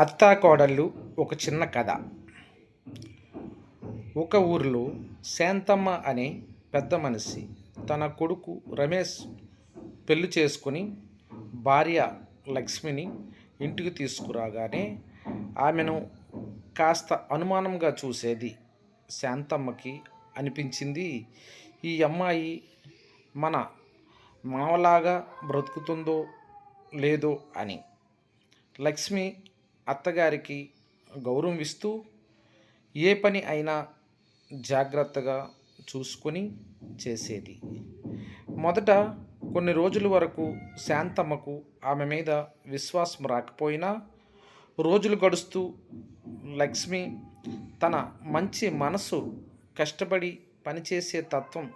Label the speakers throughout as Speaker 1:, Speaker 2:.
Speaker 1: అత్తాకోడళ్ళు ఒక చిన్న కథ. ఒక ఊరిలో శాంతమ్మ అనే పెద్ద మనిషి తన కొడుకు రమేష్ పెళ్ళి చేసుకుని భార్య లక్ష్మిని ఇంటికి తీసుకురాగానే ఆమెను కాస్త అనుమానంగా చూసేది శాంతమ్మకి అనిపించింది ఈ అమ్మాయి మన మామలాగా బ్రతుకుతుందో లేదో అని. లక్ష్మి అత్తగారికి గౌరవం ఇస్తూ ఏ పని అయినా జాగ్రత్తగా చూసుకొని చేసేది. మొదట కొన్ని రోజుల వరకు శాంతమ్మకు ఆమె మీద విశ్వాసం రాకపోయినా రోజులు గడుస్తూ లక్ష్మి తన మంచి మనసు కష్టపడి పనిచేసే తత్వం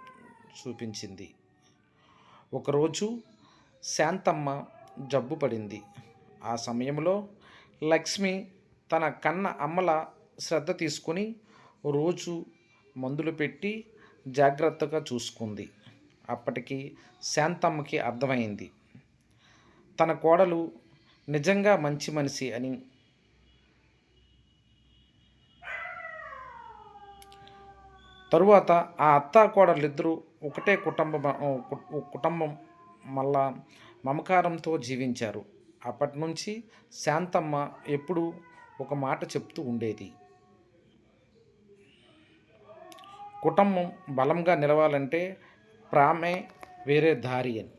Speaker 1: చూపించింది. ఒకరోజు శాంతమ్మ జబ్బు పడింది. ఆ సమయంలో లక్ష్మి తన కన్న అమ్మల శ్రద్ధ తీసుకొని రోజు మందులు పెట్టి జాగ్రత్తగా చూసుకుంది. అప్పటికి శాంతమ్మకి అర్థమైంది. తన కోడలు నిజంగా మంచి మనిషి అని తరువాత ఆ అత్త కోడలిద్దరూ ఒకటే కుటుంబం కుటుంబం మళ్ళా మమకారంతో జీవించారు. అప్పటి నుంచి శాంతమ్మ ఎప్పుడూ ఒక మాట చెప్తూ ఉండేది. కుటుంబం బలంగా నిలవాలంటే ప్రామే వేరే దారి అని.